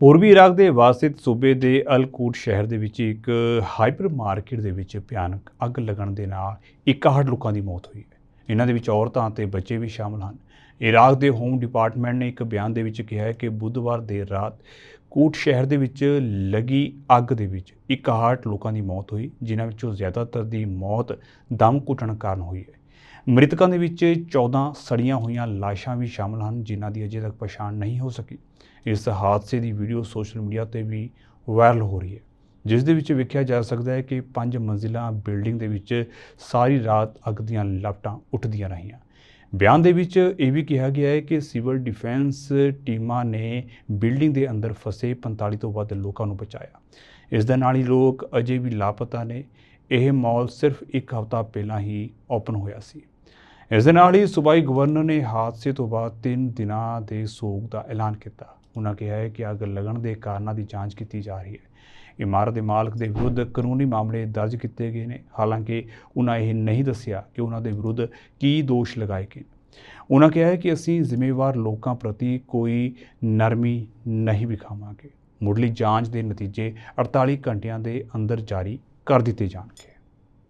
ਪੂਰਬੀ ਇਰਾਕ ਦੇ ਵਾਸਿਤ ਸੂਬੇ ਦੇ ਅਲਕੂਟ ਸ਼ਹਿਰ ਦੇ ਵਿੱਚ ਇੱਕ ਹਾਈਪਰ ਮਾਰਕੀਟ ਦੇ ਵਿੱਚ ਭਿਆਨਕ ਅੱਗ ਲੱਗਣ ਦੇ ਨਾਲ 61 ਲੋਕਾਂ ਦੀ ਮੌਤ ਹੋਈ ਹੈ। ਇਹਨਾਂ ਦੇ ਵਿੱਚ ਔਰਤਾਂ ਅਤੇ ਬੱਚੇ ਵੀ ਸ਼ਾਮਲ ਹਨ। ਇਰਾਕ ਦੇ ਹੋਮ ਡਿਪਾਰਟਮੈਂਟ ਨੇ ਇੱਕ ਬਿਆਨ ਦੇ ਵਿੱਚ ਕਿਹਾ ਹੈ ਕਿ ਬੁੱਧਵਾਰ ਦੇਰ ਰਾਤ ਕੂਟ ਸ਼ਹਿਰ ਦੇ ਵਿੱਚ ਲੱਗੀ ਅੱਗ ਦੇ ਵਿੱਚ 61 ਲੋਕਾਂ ਦੀ ਮੌਤ ਹੋਈ, ਜਿਨ੍ਹਾਂ ਵਿੱਚੋਂ ਜ਼ਿਆਦਾਤਰ ਦੀ ਮੌਤ ਦਮ ਘੁੱਟਣ ਕਾਰਨ ਹੋਈ ਹੈ। ਮ੍ਰਿਤਕਾਂ ਦੇ ਵਿੱਚ 14 ਸੜੀਆਂ ਹੋਈਆਂ ਲਾਸ਼ਾਂ ਵੀ ਸ਼ਾਮਲ ਹਨ, ਜਿਨ੍ਹਾਂ ਦੀ ਅਜੇ ਤੱਕ ਪਛਾਣ ਨਹੀਂ ਹੋ ਸਕੀ। ਇਸ ਹਾਦਸੇ ਦੀ ਵੀਡੀਓ ਸੋਸ਼ਲ ਮੀਡੀਆ ਤੇ ਵੀ ਵਾਇਰਲ ਹੋ ਰਹੀ ਹੈ, ਜਿਸ ਦੇ ਵਿੱਚ ਵੇਖਿਆ ਜਾ ਸਕਦਾ ਹੈ ਕਿ ਪੰਜ ਮੰਜ਼ਿਲਾ ਬਿਲਡਿੰਗ ਦੇ ਵਿੱਚ ਸਾਰੀ ਰਾਤ ਅੱਗ ਦੀਆਂ ਲਪਟਾਂ ਉੱਠਦੀਆਂ ਰਹੀਆਂ। ਬਿਆਨ ਦੇ ਵਿੱਚ ਇਹ ਵੀ ਕਿਹਾ ਗਿਆ ਹੈ ਕਿ ਸਿਵਲ ਡਿਫੈਂਸ ਟੀਮਾਂ ਨੇ ਬਿਲਡਿੰਗ ਦੇ ਅੰਦਰ ਫਸੇ 45 ਤੋਂ ਵੱਧ ਲੋਕਾਂ ਨੂੰ ਬਚਾਇਆ। ਇਸ ਦੇ ਨਾਲ ਹੀ ਲੋਕ ਅਜੇ ਵੀ ਲਾਪਤਾ ਨੇ। ਇਹ ਮਾਲ ਸਿਰਫ ਇੱਕ ਹਫ਼ਤਾ ਪਹਿਲਾਂ ਹੀ ਓਪਨ ਹੋਇਆ ਸੀ। ਇਸ ਦੇ ਨਾਲ ਹੀ ਸੂਬਾਈ ਗਵਰਨਰ ਨੇ ਹਾਦਸੇ ਤੋਂ ਬਾਅਦ 3 ਦਿਨਾਂ ਦੇ ਸੋਗ ਦਾ ਐਲਾਨ ਕੀਤਾ। ਉਹਨਾਂ ਕਿਹਾ ਹੈ ਕਿ ਅੱਗ ਲੱਗਣ ਦੇ ਕਾਰਨਾਂ ਦੀ ਜਾਂਚ ਕੀਤੀ ਜਾ ਰਹੀ ਹੈ। ਇਮਾਰਤ ਦੇ ਮਾਲਕ ਦੇ ਵਿਰੁੱਧ ਕਾਨੂੰਨੀ ਮਾਮਲੇ ਦਰਜ ਕੀਤੇ ਗਏ ਨੇ। ਹਾਲਾਂਕਿ ਉਹਨਾਂ ਇਹ ਨਹੀਂ ਦੱਸਿਆ ਕਿ ਉਹਨਾਂ ਦੇ ਵਿਰੁੱਧ ਕੀ ਦੋਸ਼ ਲਗਾਏ ਗਏ। ਉਹਨਾਂ ਕਿਹਾ ਹੈ ਕਿ ਅਸੀਂ ਜ਼ਿੰਮੇਵਾਰ ਲੋਕਾਂ ਪ੍ਰਤੀ ਕੋਈ ਨਰਮੀ ਨਹੀਂ ਵਿਖਾਵਾਂਗੇ। ਮੁੱਢਲੀ ਜਾਂਚ ਦੇ ਨਤੀਜੇ 48 ਘੰਟਿਆਂ ਦੇ ਅੰਦਰ ਜਾਰੀ ਕਰ ਦਿੱਤੇ ਜਾਣਗੇ।